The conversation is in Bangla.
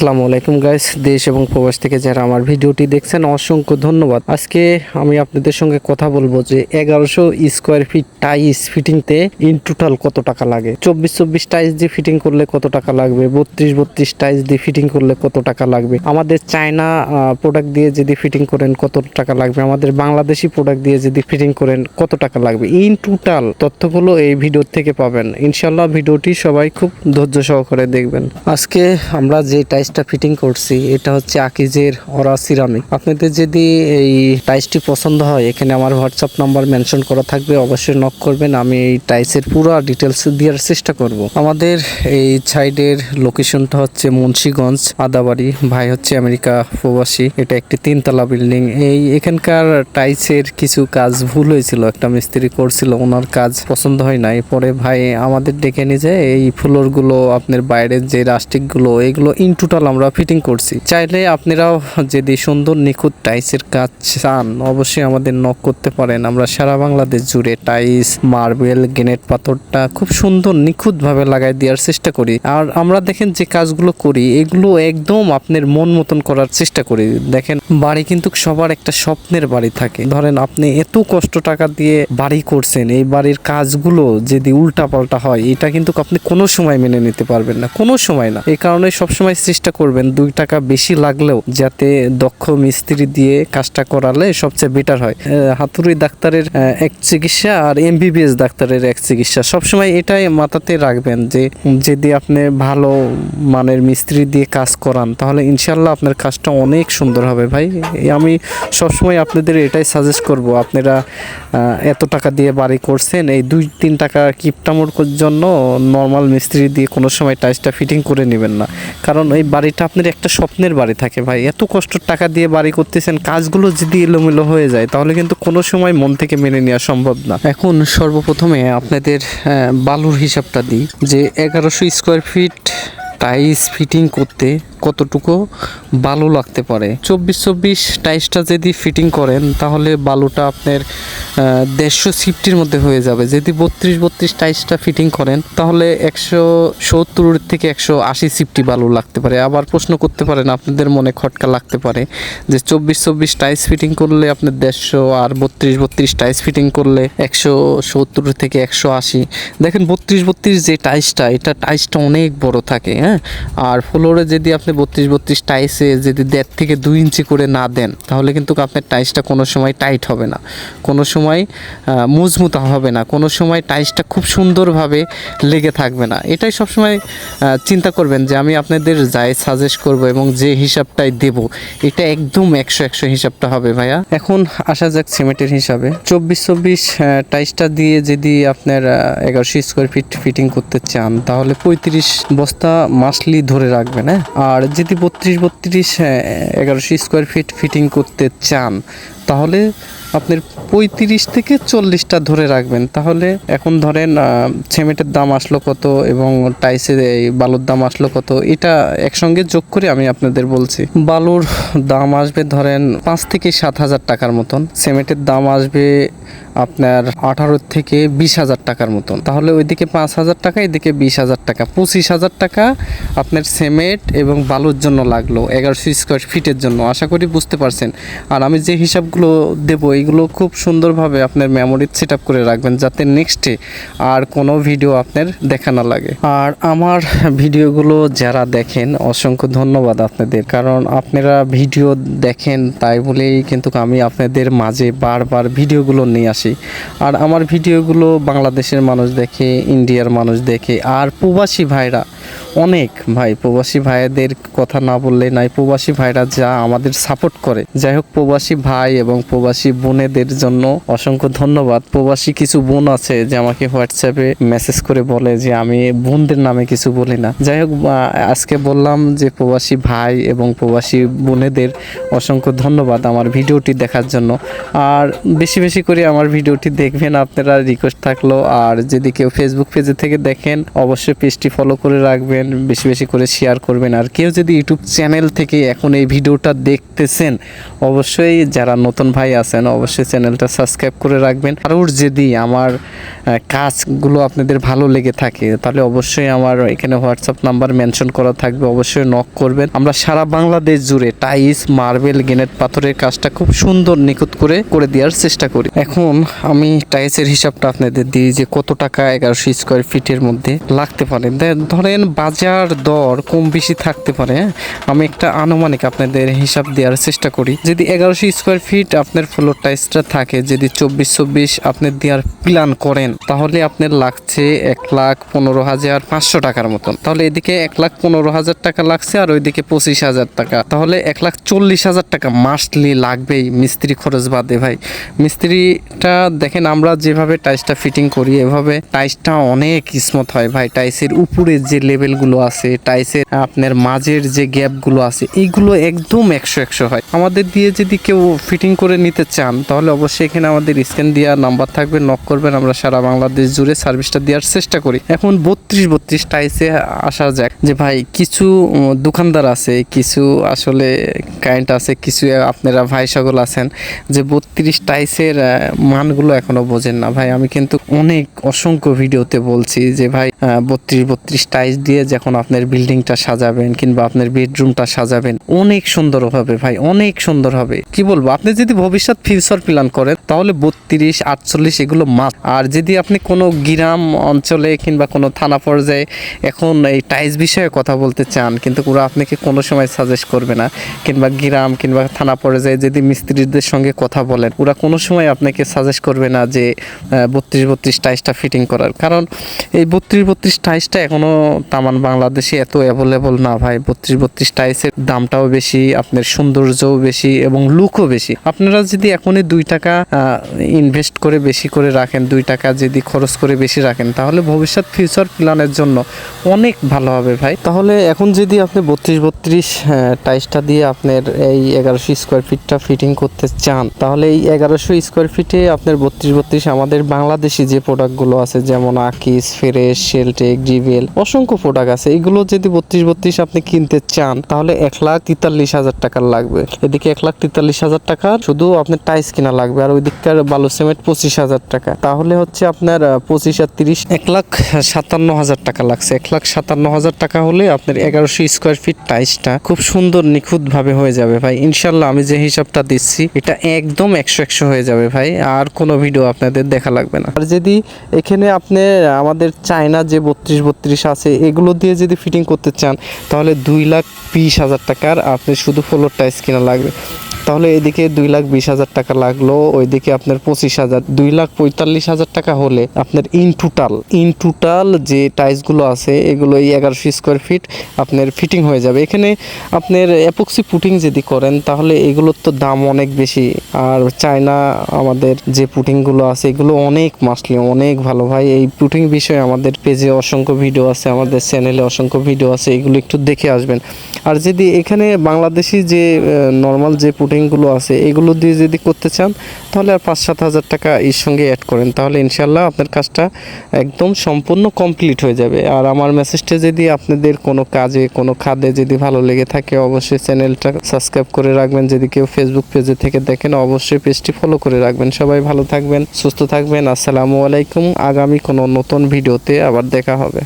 আসসালামু আলাইকুম গাইস দেশ এবং প্রবাস থেকে যারা আমার ভিডিওটি দেখছেন, অসংখ্য ধন্যবাদ। আজকে আমি আপনাদের সঙ্গে কথা বলব যে এগারোশো স্কোয়ার ফিট টাইস ফিটিংতে ইন টোটাল কত টাকা লাগে? চব্বিশ চব্বিশ টাইস দিয়ে ফিটিং করলে কত টাকা লাগবে? বত্রিশ বত্রিশ টাইস দিয়ে ফিটিং করলে কত টাকা লাগবে? আমাদের চায়না প্রোডাক্ট দিয়ে যদি ফিটিং করেন কত টাকা লাগবে? আমাদের বাংলাদেশি প্রোডাক্ট দিয়ে যদি ফিটিং করেন কত টাকা লাগবে? ইন টোটাল তথ্যগুলো এই ভিডিও থেকে পাবেন। ইনশাল্লাহ ভিডিওটি সবাই খুব ধৈর্য সহকারে দেখবেন। আজকে আমরা যে টাইসটা ফিটিং করছি, এটা হচ্ছে আকিজের অরা সিরামিক আপনাদের যদি এই টাইসটি পছন্দ হয়, এখানে আমার হোয়াটসঅ্যাপ নাম্বার মেনশন করা থাকবে, অবশ্যই নক করবেন, আমি এই টাইসের পুরো ডিটেলস দেওয়ার চেষ্টা করব। আমাদের এই সাইডের লোকেশনটা হচ্ছে মুন্সীগঞ্জ, আদাবাড়ি। ভাই হচ্ছে আমেরিকা প্রবাসী, এটা একটি তিনতলা বিল্ডিং এই এখানকার টাইসের কিছু কাজ ভুল হয়েছিল, একটা মিস্ত্রি করছিল, ওনার কাজ পছন্দ হয় নাই। পরে ভাই আমাদের ডেকে নিয়ে যায়, এই ফ্লোরগুলো আপনার বাইরের যে রাস্টিকগুলো এগুলো ইন আমরা ফিটিং করছি। চাইলে আপনারাও যদি সুন্দর নিখুঁত টাইসের কাজ চান, অবশ্যই আমাদের নক করতে পারেন। আমরা সারা বাংলাদেশ জুড়ে টাইস, মার্বেল, গ্রেনেড পাথরটা খুব সুন্দর নিখুঁত ভাবে লাগাই দেওয়ার চেষ্টা করি। আর আমরা দেখেন যে কাজগুলো করি, এগুলো একদম আপনার মন মতন করার চেষ্টা করি। দেখেন, বাড়ি কিন্তু সবার একটা স্বপ্নের বাড়ি থাকে। ধরেন আপনি এত কষ্ট টাকা দিয়ে বাড়ি করছেন, এই বাড়ির কাজগুলো যদি উল্টা পাল্টা হয়, এটা কিন্তু আপনি কোনো সময় মেনে নিতে পারবেন না, কোনো সময় না। এই কারণে সবসময় চেষ্টা করবেন দুই টাকা বেশি লাগলেও যাতে দক্ষ মিস্ত্রি দিয়ে কাজটা করালে সবচেয়ে বেটার হয়। হাতুড়ি ডাক্তারের এক চিকিৎসা আর এমবিবিএস ডাক্তারের এক চিকিৎসা। সবসময় এটাই মাথাতে রাখবেন যে, যদি আপনি ভালো মানের মিস্ত্রি দিয়ে কাজ করান, তাহলে ইনশাল্লাহ আপনার কাজটা অনেক সুন্দর হবে ভাই। আমি সবসময় আপনাদের এটাই সাজেস্ট করব, আপনারা এত টাকা দিয়ে বাড়ি করছেন, এই দুই তিন টাকা কিপটামোর জন্য নর্মাল মিস্ত্রি দিয়ে কোনো সময় টাইসটা ফিটিং করে নেবেন না। কারণ এই বাড়িটা আপনার একটা স্বপ্নের বাড়ি থাকে ভাই। এত কষ্ট টাকা দিয়ে বাড়ি করতেছেন, কাজগুলো যদি এলোমেলো হয়ে যায়, তাহলে কিন্তু কোনো সময় মন থেকে মেনে নেওয়া সম্ভব না। এখন সর্বপ্রথমে আপনাদের বালুর হিসাবটা দিই। যে এগারোশো স্কোয়ার ফিট টাইস ফিটিং করতে কতটুকু বালু লাগতে পারে? চব্বিশ চব্বিশ টাইসটা যদি ফিটিং করেন, তাহলে বালুটা আপনার দেড়শো সিফটির মধ্যে হয়ে যাবে। যদি বত্রিশ বত্রিশ টাইসটা ফিটিং করেন, তাহলে একশো সত্তর থেকে একশো আশি সিফটি বালু লাগতে পারে। আবার প্রশ্ন করতে পারেন, আপনাদের মনে খটকা লাগতে পারে যে চব্বিশ চব্বিশ টাইস ফিটিং করলে আপনার দেড়শো আর বত্রিশ বত্রিশ টাইস ফিটিং করলে একশো সত্তর থেকে একশো আশি। দেখেন বত্রিশ বত্রিশ যে টাইসটা, এটা টাইসটা অনেক বড় থাকে হ্যাঁ? আর ফ্লোরে যদি আপনি বত্রিশ বত্রিশ টাইসে যদি দেড় থেকে দুই ইঞ্চি করে না দেন, তাহলে কিন্তু আপনার টাইসটা কোনো সময় টাইট হবে না। কোনো সময় মজবুত হবে না। কোনো সময় টাইসটা খুব সুন্দরভাবে লেগে থাকবে না। এটাই সবসময় চিন্তা করবেন যে আমি আপনাদের যাই সাজেস্ট করব এবং যে হিসাবটাই দেব, এটা একদম একশো একশো হিসাবটা হবে ভাইয়া। এখন আসা যাক সিমেন্টের হিসাবে। চব্বিশ চব্বিশ টাইসটা দিয়ে যদি আপনার এগারোশো স্কোয়ার ফিট ফিটিং করতে চান, তাহলে পঁয়ত্রিশ বস্তা মাসলি ধরে রাখবেন হ্যাঁ? আর যদি বত্রিশ বত্রিশ এগারোশো স্কোয়ার ফিট ফিটিং করতে চান তাহলে আপনার পঁয়ত্রিশ থেকে চল্লিশটা ধরে রাখবেন। তাহলে এখন ধরেন সিমেন্টের দাম আসলো কত এবং টাইসের এই বালুর দাম আসলো কত, এটা একসঙ্গে যোগ করে আমি আপনাদের বলছি। বালুর দাম আসবে ধরেন পাঁচ থেকে সাত হাজার টাকার মতন, সিমেন্টের দাম আসবে আপনার আঠারো থেকে বিশ হাজার টাকার মতন। তাহলে ওইদিকে পাঁচ হাজার টাকা, এদিকে বিশ হাজার টাকা, পঁচিশ হাজার টাকা আপনার সিমেন্ট এবং বালুর জন্য লাগল, এগারোশো স্কোয়ার ফিটের জন্য। আশা করি বুঝতে পারছেন। আর আমি যে হিসাবগুলো দেবো এইগুলো খুব সুন্দরভাবে আপনার মেমোরি সেট আপ করে রাখবেন যাতে নেক্সটে আর কোনো ভিডিও আপনার দেখা না লাগে। আর আমার ভিডিওগুলো যারা দেখেন, অসংখ্য ধন্যবাদ আপনাদের। কারণ আপনারা ভিডিও দেখেন তাই বলেই কিন্তু আমি আপনাদের মাঝে বারবার ভিডিওগুলো নিয়ে আসি। আর আমার ভিডিওগুলো বাংলাদেশের মানুষ দেখে ইন্ডিয়ার মানুষ দেখে, আর প্রবাসী ভাইরা অনেক ভাই, প্রবাসী ভাইদের কথা না বললে নাই। প্রবাসী ভাইরা যা আমাদের সাপোর্ট করে। যাই হোক, প্রবাসী ভাই এবং প্রবাসী বোনেদের জন্য অসংখ্য ধন্যবাদ। প্রবাসী কিছু বোন আছে যে আমাকে হোয়াটসঅ্যাপে মেসেজ করে বলে যে, আমি বোনদের নামে কিছু বলি না। যাই হোক আজকে বললাম যে, প্রবাসী ভাই এবং প্রবাসী বোনেদের অসংখ্য ধন্যবাদ আমার ভিডিওটি দেখার জন্য। আর বেশি বেশি করে আমার ভিডিওটি দেখবেন, আপনারা রিকোয়েস্ট থাকল। আর যদি কেউ ফেসবুক পেজে থেকে দেখেন, অবশ্যই পেজটি ফলো করে রাখবেন। রাখবেন বেশি বেশি করে শেয়ার করবেন। আর কেউ যদি ইউটিউব চ্যানেল থেকে এখন এই ভিডিওটা দেখতেছেন, অবশ্যই যারা নতুন ভাই আছেন, অবশ্যই চ্যানেলটা সাবস্ক্রাইব করে রাখবেন। আর ওর যদি আমার কাজগুলো আপনাদের ভালো লেগে থাকে, তাহলে অবশ্যই আমার এখানে হোয়াটসঅ্যাপ নাম্বার মেনশন করা থাকবে, অবশ্যই নক করবেন। আমরা সারা বাংলাদেশ জুড়ে টাইস মার্বেল গ্রেনাইট পাথরের কাজটা খুব সুন্দর নিখুঁত করে করে দেওয়ার চেষ্টা করি। এখন আমি টাইসের হিসাবটা আপনাদের দিই যে কত টাকা এগারোশো স্কোয়ার ফিটের মধ্যে লাগতে পারে। ধরেন বাজার দর কম বেশি থাকতে পারে হ্যাঁ? আমি একটা আনুমানিক আপনাদের হিসাব দেওয়ার চেষ্টা করি। যদি এগারোশো স্কোয়ার ফিট আপনার ফ্লোর টাইসটা থাকে, যদি চব্বিশ চব্বিশ আপনি দেওয়ার প্ল্যান করেন, তাহলে আপনার লাগছে এক লাখ পনেরো হাজার পাঁচশো টাকার মতন। তাহলে এদিকে এক লাখ পনেরো হাজার টাকা লাগছে আর ওইদিকে পঁচিশ হাজার টাকা। তাহলে এক লাখ চল্লিশ হাজার টাকা মাস্টলি লাগবেই মিস্ত্রি খরচ বাদে ভাই। মিস্ত্রিটা দেখেন আমরা যেভাবে টাইসটা ফিটিং করি, এভাবে টাইসটা অনেক স্মুথ হয় ভাই। টাইসের উপরে যে লেভেলগুলো আছে, টাইসের, আপনার মাঝের যে গ্যাপগুলো আছে এইগুলো একদম একশো একশো হয়। আমাদের দিয়ে যদি কেউ ফিটিং করে নিতে চান, তাহলে অবশ্যই এখানে আমাদের স্ক্যান দেওয়ার নাম্বার থাকবে, নক করবেন, আমরা সারা বাংলাদেশ জুড়ে সার্ভিসটা দেওয়ার চেষ্টা করি। এখন বত্রিশ বত্রিশ টাইসে আসা যাক, যে ভাই কিছু দোকানদার আছে, কিছু আসলে কারেন্ট আছে, কিছু আপনারা ভাই সকল আছেন, যে বত্রিশ টাইসের মানগুলো এখনও বোঝেন না। ভাই, আমি কিন্তু অনেক অসংখ্য ভিডিওতে বলছি যে ভাই বত্রিশ বত্রিশ টাইস দিয়ে যখন আপনার বিল্ডিংটা সাজাবেন কিংবা আপনার বেডরুমটা সাজাবেন, অনেক সুন্দর হবে ভাই, অনেক সুন্দর হবে। কি বলব, আপনি যদি ভবিষ্যৎ ফিউচার প্ল্যান করেন, তাহলে বত্রিশ, আটচল্লিশ এগুলো মাত আর যদি আপনি কোনো গ্রাম অঞ্চলে কিংবা কোনো থানা পর্যায়ে এখন এই টাইস বিষয়ে কথা বলতে চান, কিন্তু ওরা আপনাকে কোনো সময় সাজেস্ট করবে না, কিংবা গ্রাম কিংবা থানা পর্যায়ে যদি মিস্ত্রিদের সঙ্গে কথা বলেন, ওরা কোনো সময় আপনাকে সাজেস্ট করবে না যে বত্রিশ বত্রিশ টাইসটা ফিটিং করার। কারণ এই বত্রিশ বত্রিশ টাইসটা এখনও তামান বাংলাদেশে এত অ্যাভেলেবল না ভাই। বত্রিশ বত্রিশ টাইসের দামটাও বেশি, আপনার সৌন্দর্যও বেশি এবং লুকও বেশি। আপনারা যদি এখনই দুই টাকা ইনভেস্ট করে বেশি করে রাখেন, দুই টাকা যদি খরচ করে বেশি রাখেন, তাহলে ভবিষ্যৎ ফিউচার প্ল্যানের জন্য অনেক ভালো হবে ভাই। তাহলে এখন যদি আপনি বত্রিশ বত্রিশ টাইসটা দিয়ে আপনার এই এগারোশো স্কোয়ার ফিটটা ফিটিং করতে চান, তাহলে এই এগারোশো স্কোয়ার ফিটে আপনার বত্রিশ বত্রিশ আমাদের বাংলাদেশি যে প্রোডাক্টগুলো আছে, যেমন আকিস ফেরেশ শেলটেক জিভেল অসংখ্য প্রোডাক্ট আছে, এগুলো যদি বত্রিশ বত্রিশ আপনি কিনতে চান, তাহলে এক লাখ তেতাল্লিশ হাজার টাকার লাগবে। এদিকে এক লাখ তেতাল্লিশ হাজার টাকা শুধু আপনার টাইস কিনা লাগবে, আর ওই দিককার বালু সিমেন্ট পঁচিশ হাজার টাকা। তাহলে হচ্ছে আপনার পঁচিশ আর তিরিশ, এক লাখ সাতান্ন হাজার টাকা লাগছে। এক লাখ সাতান্ন হাজার টাকা হলে আপনার এগারোশো স্কোয়ার ফিট টাইসটা খুব সুন্দর নিখুঁত ভাবে হয়ে যাবে ভাই। ইনশাল্লাহ আমি যে হিসাবটা দিচ্ছি, এটা একদম একশো একশো হয়ে যাবে ভাই, আর কোনো ভিডিও আপনাদের দেখা লাগবে না। আর যদি এখানে আপনি, আমাদের চায়না যে বত্রিশ বত্রিশ আছে এগুলো দিয়ে যদি ফিটিং করতে চান, তাহলে দুই লাখ বিশ হাজার টাকার আপনি শুধু ফ্লোর টাইস কিনা লাগবে। তাহলে এদিকে দুই লাখ বিশ হাজার টাকা লাগল, ওইদিকে আপনার পঁচিশ হাজার, দুই লাখ পঁয়তাল্লিশ হাজার টাকা হলে আপনার ইন টোটাল ইন টোটাল যে টাইলসগুলো আছে, এগুলো এই এগারোশো স্কোয়ার ফিট আপনার ফিটিং হয়ে যাবে। এখানে আপনার অ্যাপক্সি পুটিং যদি করেন, তাহলে এগুলোর তো দাম অনেক বেশি। আর চায়না আমাদের যে পুটিংগুলো আছে, এগুলো অনেক মাসলি, অনেক ভালো ভাই। এই পুটিং বিষয়ে আমাদের পেজে অসংখ্য ভিডিও আছে, আমাদের চ্যানেলে অসংখ্য ভিডিও আছে, এগুলো একটু দেখে আসবেন। আর যদি এখানে বাংলাদেশি যে নর্মাল যে পুটিংগুলো আছে, এগুলো দিয়ে যদি করতে চান, তাহলে আর পাঁচ সাত হাজার টাকা এর সঙ্গে অ্যাড করেন। তাহলে ইনশাল্লাহ আপনার কাজটা একদম সম্পূর্ণ কমপ্লিট হয়ে যাবে। আর আমার মেসেজটা যদি আপনাদের কোনো কাজে, কোনো খাদে যদি ভালো লেগে থাকে, অবশ্যই চ্যানেলটা সাবস্ক্রাইব করে রাখবেন। যদি কেউ ফেসবুক পেজে থেকে দেখেন, অবশ্যই পেজটি ফলো করে রাখবেন। সবাই ভালো থাকবেন, সুস্থ থাকবেন। আসসালামু আলাইকুম। আগামী কোনো নতুন ভিডিওতে আবার দেখা হবে।